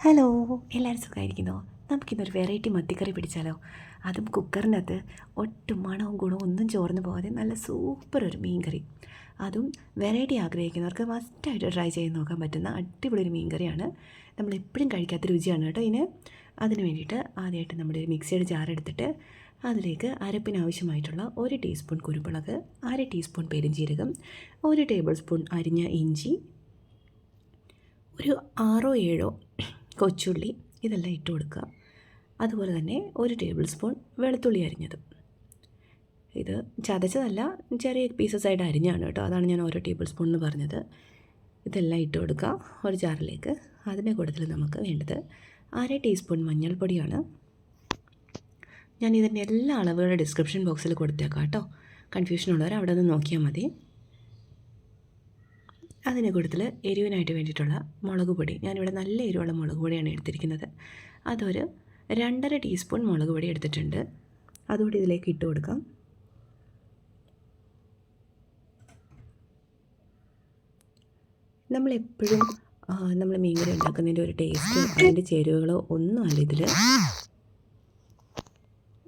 Hello എല്ലാവരും സുഖമായിരിക്കുന്നു നമുക്കിന്നൊരു വെറൈറ്റി മത്തിക്കറി പിടിച്ചാലോ? അതും കുക്കറിനകത്ത് ഒട്ടും മണവും ഗുണവും ഒന്നും ചോർന്ന് പോകാതെ നല്ല സൂപ്പർ ഒരു മീൻ കറി അതും വെറൈറ്റി ആഗ്രഹിക്കുന്നവർക്ക് മസ്റ്റായിട്ട് ട്രൈ ചെയ്ത് നോക്കാൻ പറ്റുന്ന അടിപൊളി ഒരു മീൻ കറിയാണ് നമ്മൾ എപ്പോഴും കഴിക്കാത്ത രുചിയാണ് കേട്ടോ ഇതിന്. അതിന് വേണ്ടിയിട്ട് ആദ്യമായിട്ട് നമ്മുടെ മിക്സിയുടെ ജാർ എടുത്തിട്ട് അതിലേക്ക് അരപ്പിന് ആവശ്യമായിട്ടുള്ള ഒരു ടീസ്പൂൺ കുരുമുളക് അര ടീസ്പൂൺ പെരുംജീരകം ഒരു ടേബിൾ സ്പൂൺ അരിഞ്ഞ ഇഞ്ചി ഒരു ആറോ ഏഴോ കൊച്ചുള്ളി ഇതെല്ലാം ഇട്ട് കൊടുക്കുക. അതുപോലെ തന്നെ ഒരു ടേബിൾ സ്പൂൺ വെളുത്തുള്ളി അരിഞ്ഞത്. ഇത് ചതച്ചതല്ല ചെറിയ പീസസ് ആയിട്ട് അരിഞ്ഞാണ് കേട്ടോ. അതാണ് ഞാൻ ഓരോ ടേബിൾ സ്പൂൺ എന്ന് പറഞ്ഞത്. ഇതെല്ലാം ഇട്ട് കൊടുക്കുക. ഒരു ജാറിലേക്ക്. അതിന്റെ കൂട്ടത്തിൽ നമുക്ക് വേണ്ടത് അര ടീസ്പൂൺ മഞ്ഞൾപ്പൊടിയാണ്. ഞാൻ ഇതിന്റെ എല്ലാ അളവുകളുടെ ഡിസ്ക്രിപ്ഷൻ ബോക്സിൽ കൊടുത്തേക്കാം കേട്ടോ. കൺഫ്യൂഷൻ ഉള്ളവർ അവിടെ നിന്ന് നോക്കിയാൽ മതി. അതിന്റെ കൂട്ടത്തിൽ എരിവിനായിട്ട് വേണ്ടിയിട്ടുള്ള മുളക് പൊടി. ഞാനിവിടെ നല്ല എരിവുള്ള മുളക് പൊടിയാണ് എടുത്തിരിക്കുന്നത്. അതൊരു രണ്ടര ടീസ്പൂൺ മുളക് പൊടി എടുത്തിട്ടുണ്ട്. അതുകൂടി ഇതിലേക്ക് ഇട്ട് കൊടുക്കാം. നമ്മളെപ്പോഴും നമ്മൾ മീൻകറി ഉണ്ടാക്കുന്നതിന്റെ ഒരു ടേസ്റ്റ് അതിന്റെ ചേരുവകളോ ഒന്നും അല്ല ഇതിൽ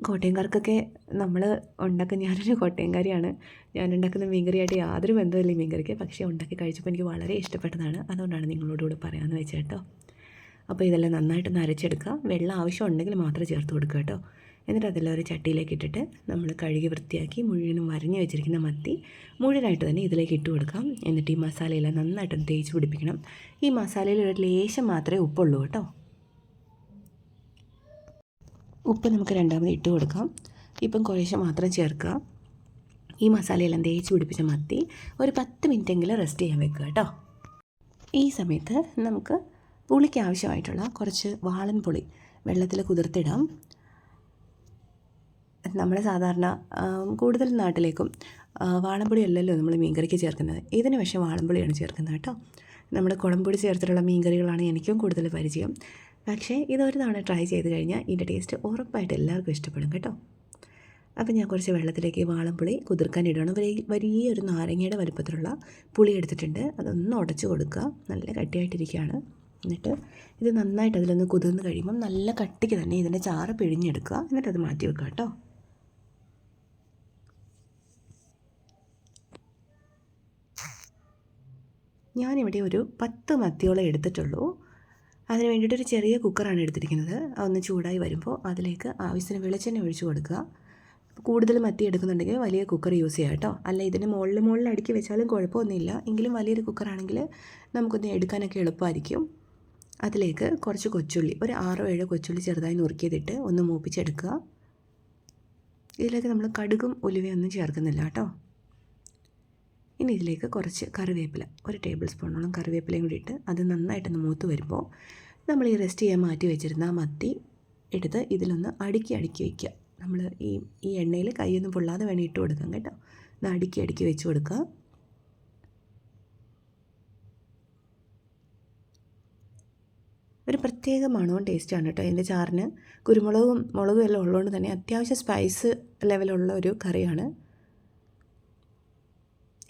കോട്ടയംകാർക്കൊക്കെ നമ്മൾ ഉണ്ടാക്കുന്ന ഞാനൊരു കോട്ടയംകാരിയാണ്. ഞാൻ ഉണ്ടാക്കുന്ന മീൻകറിയായിട്ട് യാതൊരു ബന്ധമില്ല ഈ മീൻകറിക്ക്. പക്ഷേ ഉണ്ടാക്കി കഴിച്ചപ്പോൾ എനിക്ക് വളരെ ഇഷ്ടപ്പെട്ടതാണ്. അതുകൊണ്ടാണ് നിങ്ങളോടുകൂടെ പറയാമെന്ന് വെച്ചത് കേട്ടോ. അപ്പോൾ ഇതെല്ലാം നന്നായിട്ടൊന്ന് അരച്ചെടുക്കുക. വെള്ളം ആവശ്യം ഉണ്ടെങ്കിൽ മാത്രം ചേർത്ത് കൊടുക്കുക കേട്ടോ. എന്നിട്ട് അതെല്ലാം ഒരു ചട്ടിയിലേക്ക് ഇട്ടിട്ട് നമ്മൾ കഴുകി വൃത്തിയാക്കി മുഴുവനും വരഞ്ഞു വെച്ചിരിക്കുന്ന മത്തി മുഴുവനായിട്ട് തന്നെ ഇതിലേക്ക് ഇട്ട് കൊടുക്കാം. എന്നിട്ട് ഈ മസാലയെല്ലാം നന്നായിട്ടൊന്ന് തേച്ച് പിടിപ്പിക്കണം. ഈ മസാലയിൽ ഒരു ലേശം മാത്രമേ ഉപ്പുള്ളൂ കേട്ടോ. ഉപ്പ് നമുക്ക് രണ്ടാമത് ഇട്ട് കൊടുക്കാം. ഇപ്പം കുറേശ്ശെ മാത്രം ചേർക്കുക. ഈ മസാലയെല്ലാം തേച്ച് പിടിപ്പിച്ച മത്തി ഒരു പത്ത് മിനിറ്റെങ്കിലും റെസ്റ്റ് ചെയ്യാൻ വെക്കുക കേട്ടോ. ഈ സമയത്ത് നമുക്ക് പുളിക്ക് ആവശ്യമായിട്ടുള്ള കുറച്ച് വാളൻ പുളി വെള്ളത്തിൽ കുതിർത്തിടാം. നമ്മൾ സാധാരണ കൂടുതൽ നാട്ടിലേക്കും വാളൻപുളി അല്ലല്ലോ നമ്മൾ മീൻകറിക്ക് ചേർക്കുന്നത്. ഇതിന് പക്ഷേ വാളൻപുളിയാണ് ചേർക്കുന്നത് കേട്ടോ. നമ്മുടെ കുളമ്പൊടി ചേർത്തിട്ടുള്ള മീൻകറികളാണ് എനിക്കും കൂടുതൽ പരിചയം. പക്ഷേ ഇതൊരു തവണ ട്രൈ ചെയ്ത് കഴിഞ്ഞാൽ ഇതിന്റെ ടേസ്റ്റ് ഉറപ്പായിട്ട് എല്ലാവർക്കും ഇഷ്ടപ്പെടും കേട്ടോ. അപ്പോൾ ഞാൻ കുറച്ച് വെള്ളത്തിലേക്ക് വാളംപുളി കുതിർക്കാൻ ഇടണം വലിയ വലിയൊരു നാരങ്ങയുടെ വലുപ്പത്തിലുള്ള പുളി എടുത്തിട്ടുണ്ട്. അതൊന്ന് ഉടച്ചു കൊടുക്കുക. നല്ല കട്ടിയായിട്ടിരിക്കുകയാണ്. എന്നിട്ട് ഇത് നന്നായിട്ട് അതിലൊന്ന് കുതിർന്ന് കഴിയുമ്പം നല്ല കട്ടിക്ക് തന്നെ ഇതിന്റെ ചാറ് പിഴിഞ്ഞെടുക്കുക. എന്നിട്ട് അത് മാറ്റി വെക്കുക കേട്ടോ. ഞാനിവിടെ ഒരു പത്ത് മത്തിയോളം എടുത്തിട്ടുള്ളൂ. അതിന് വേണ്ടിയിട്ടൊരു ചെറിയ കുക്കറാണ് എടുത്തിരിക്കുന്നത്. അതൊന്ന് ചൂടായി വരുമ്പോൾ അതിലേക്ക് ആവശ്യത്തിന് വെളിച്ചെണ്ണ ഒഴിച്ചു കൊടുക്കുക. കൂടുതൽ മത്തി എടുക്കുന്നുണ്ടെങ്കിൽ വലിയ കുക്കർ യൂസ് ചെയ്യാം കേട്ടോ. അല്ല ഇതിന് മുകളിൽ മുകളിൽ അടുക്കി വെച്ചാലും കുഴപ്പമൊന്നുമില്ല. എങ്കിലും വലിയൊരു കുക്കറാണെങ്കിൽ നമുക്കൊന്ന് എടുക്കാനൊക്കെ എളുപ്പമായിരിക്കും. അതിലേക്ക് കുറച്ച് കൊച്ചുള്ളി ഒരു ആറോ ഏഴോ കൊച്ചുള്ളി ചെറുതായി നുറുക്കിയതിട്ട് ഒന്ന് മൂപ്പിച്ചെടുക്കുക. ഇതിലേക്ക് നമ്മൾ കടുകും ഉലുവയൊന്നും ചേർക്കുന്നില്ല കേട്ടോ. ഇനി ഇതിലേക്ക് കുറച്ച് കറിവേപ്പില ഒരു ടേബിൾ സ്പൂണോളം കറിവേപ്പിലയും കൂടി ഇട്ട് അത് നന്നായിട്ടൊന്ന് മൂത്ത് വരുമ്പോൾ നമ്മൾ ഈ റെസ്റ്റ് ചെയ്യാൻ മാറ്റി വെച്ചിരുന്ന ആ മത്തി എടുത്ത് ഇതിലൊന്ന് അടുക്കി അടുക്കി വയ്ക്കുക നമ്മൾ ഈ ഈ എണ്ണയിൽ കൈയൊന്നും പൊള്ളാതെ വേണം ഇട്ട് കൊടുക്കാം കേട്ടോ. ഒന്ന് അടുക്കി അടുക്കി വെച്ച് കൊടുക്കുക. ഒരു പ്രത്യേക മണവും ടേസ്റ്റാണ് കേട്ടോ. എന്റെ ചാറിന് കുരുമുളകും മുളകും എല്ലാം ഉള്ളതുകൊണ്ട് തന്നെ അത്യാവശ്യം സ്പൈസ് ലെവലുള്ള ഒരു കറിയാണ്.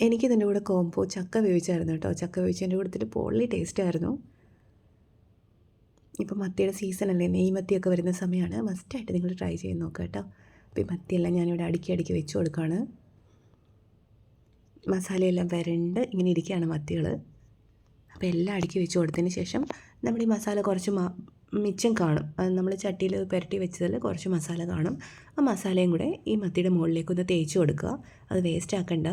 എനിക്കിതിന്റെ കൂടെ കോംബോ ചക്ക വേവിച്ചായിരുന്നു കേട്ടോ. ചക്ക വേവിച്ചതിന്റെ കൂട്ടത്തിൽ പൊള്ളി ടേസ്റ്റായിരുന്നു ഇപ്പം മത്തിയുടെ സീസൺ അല്ലേ? നെയ് മത്തിയൊക്കെ വരുന്ന സമയമാണ്. മസ്റ്റായിട്ട് നിങ്ങൾ ട്രൈ ചെയ്ത് നോക്കുക കേട്ടോ. അപ്പോൾ ഈ മത്തിയെല്ലാം ഞാനിവിടെ അടുക്കി അടുക്കി വെച്ച് കൊടുക്കുകയാണ് മസാലയെല്ലാം വരണ്ട് ഇങ്ങനെ ഇരിക്കുകയാണ് മത്തികൾ അപ്പോൾ എല്ലാം അടുക്കി വെച്ച് കൊടുത്തതിന് ശേഷം നമ്മൾ ഈ മസാല കുറച്ച് മിച്ചം കാണും. അത് നമ്മൾ ചട്ടിയിൽ പുരട്ടി വെച്ചതിൽ കുറച്ച് മസാല കാണും. ആ മസാലയും കൂടെ ഈ മത്തിയുടെ മുകളിലേക്ക് ഒന്ന് തേച്ച് കൊടുക്കുക. അത് വേസ്റ്റ് ആക്കണ്ട.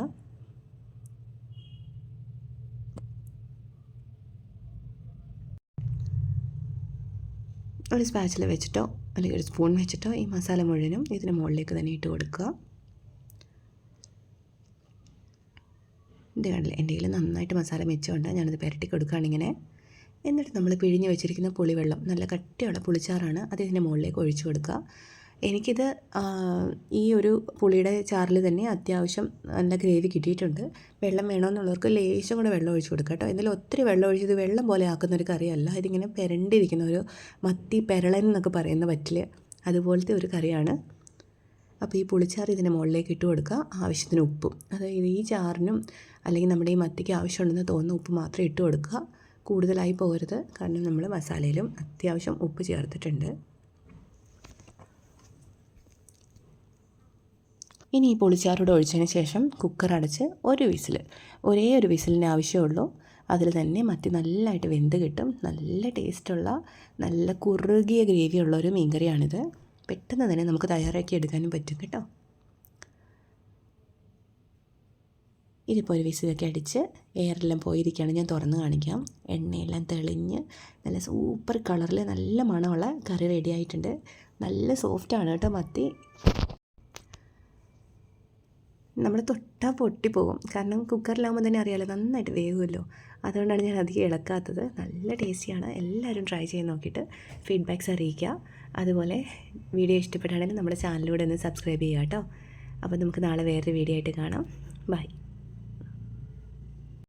ഒരു സ്പാച്ചിൽ വെച്ചിട്ടോ അല്ലെങ്കിൽ ഒരു സ്പൂൺ വെച്ചിട്ടോ ഈ മസാല മുഴുവനും ഇതിന് മുകളിലേക്ക് തന്നെ ഇട്ട് കൊടുക്കുക. ഇത് കണ്ടില്ല എന്റെ കയ്യിൽ നന്നായിട്ട് മസാല മെച്ചമുണ്ട് ഞാനത് പുരട്ടി കൊടുക്കുകയാണ് ഇങ്ങനെ. എന്നിട്ട് നമ്മൾ പിഴിഞ്ഞ് വെച്ചിരിക്കുന്ന പുളിവെള്ളം നല്ല കട്ടിയുള്ള പുളിച്ചാറാണ് അത് ഇതിന്റെ മുകളിലേക്ക് ഒഴിച്ചു കൊടുക്കുക. എനിക്കിത് ഈ ഒരു പുളിയുടെ ചാറിൽ തന്നെ അത്യാവശ്യം നല്ല ഗ്രേവി കിട്ടിയിട്ടുണ്ട്. വെള്ളം വേണമെന്നുള്ളവർക്ക് ലേശം കൂടെ വെള്ളം ഒഴിച്ച് കൊടുക്കുക കേട്ടോ. എന്നാലും ഒത്തിരി വെള്ളം ഒഴിച്ചത് വെള്ളം പോലെ ആക്കുന്ന ഒരു കറിയല്ല ഇതിങ്ങനെ പെരണ്ടിരിക്കുന്ന ഒരു മത്തി പെരളൻ എന്നൊക്കെ പറയുന്ന പറ്റിൽ അതുപോലത്തെ ഒരു കറിയാണ്. അപ്പോൾ ഈ പുളിച്ചാറ് ഇതിന്റെ മുകളിലേക്ക് ഇട്ട് കൊടുക്കുക. ആവശ്യത്തിന് ഉപ്പും. അതായത് ഈ ചാറിനും അല്ലെങ്കിൽ നമ്മുടെ ഈ മത്തിക്ക് ആവശ്യമുണ്ടെന്ന് തോന്നുന്ന ഉപ്പ് മാത്രം ഇട്ട് കൊടുക്കുക. കൂടുതലായി പോകരുത്. കാരണം നമ്മൾ മസാലയിലും അത്യാവശ്യം ഉപ്പ് ചേർത്തിട്ടുണ്ട്. ഇനി ഈ പുളിച്ചാറോട് ഒഴിച്ചതിന് ശേഷം കുക്കർ അടച്ച് ഒരു വിസിൽ ഒരേ ഒരു വിസിലിന് ആവശ്യമുള്ളൂ. അതിൽ തന്നെ മത്തി നല്ലതായിട്ട് വെന്ത് കിട്ടും. നല്ല ടേസ്റ്റുള്ള നല്ല കുറുകിയ ഗ്രേവിയുള്ള ഒരു മീൻകറിയാണിത്. പെട്ടെന്ന് തന്നെ നമുക്ക് തയ്യാറാക്കി എടുക്കാനും പറ്റും കേട്ടോ. ഇതിപ്പോൾ ഒരു വിസിലൊക്കെ അടിച്ച് എയറെല്ലാം പോയിരിക്കുകയാണ്. ഞാൻ തുറന്ന് കാണിക്കാം. എണ്ണയെല്ലാം തെളിഞ്ഞ് നല്ല സൂപ്പർ കളറിൽ നല്ല മണമുള്ള കറി റെഡി ആയിട്ടുണ്ട്. നല്ല സോഫ്റ്റാണ് കേട്ടോ മത്തി. നമ്മൾ തൊട്ടാൽ പൊട്ടിപ്പോകും. കാരണം കുക്കറിലാകുമ്പോൾ തന്നെ അറിയാമല്ലോ നന്നായിട്ട് വേവുമല്ലോ. അതുകൊണ്ടാണ് ഞാൻ അധികം ഇളക്കാത്തത്. നല്ല ടേസ്റ്റിയാണ്. എല്ലാവരും ട്രൈ ചെയ്ത് നോക്കിയിട്ട് ഫീഡ്ബാക്ക്സ് അറിയിക്കുക. അതുപോലെ വീഡിയോ ഇഷ്ടപ്പെട്ടാണെങ്കിൽ നമ്മുടെ ചാനലിലൂടെ ഒന്ന് സബ്സ്ക്രൈബ് ചെയ്യുക കേട്ടോ. അപ്പോൾ നമുക്ക് നാളെ വേറൊരു വീഡിയോ ആയിട്ട് കാണാം. ബൈ.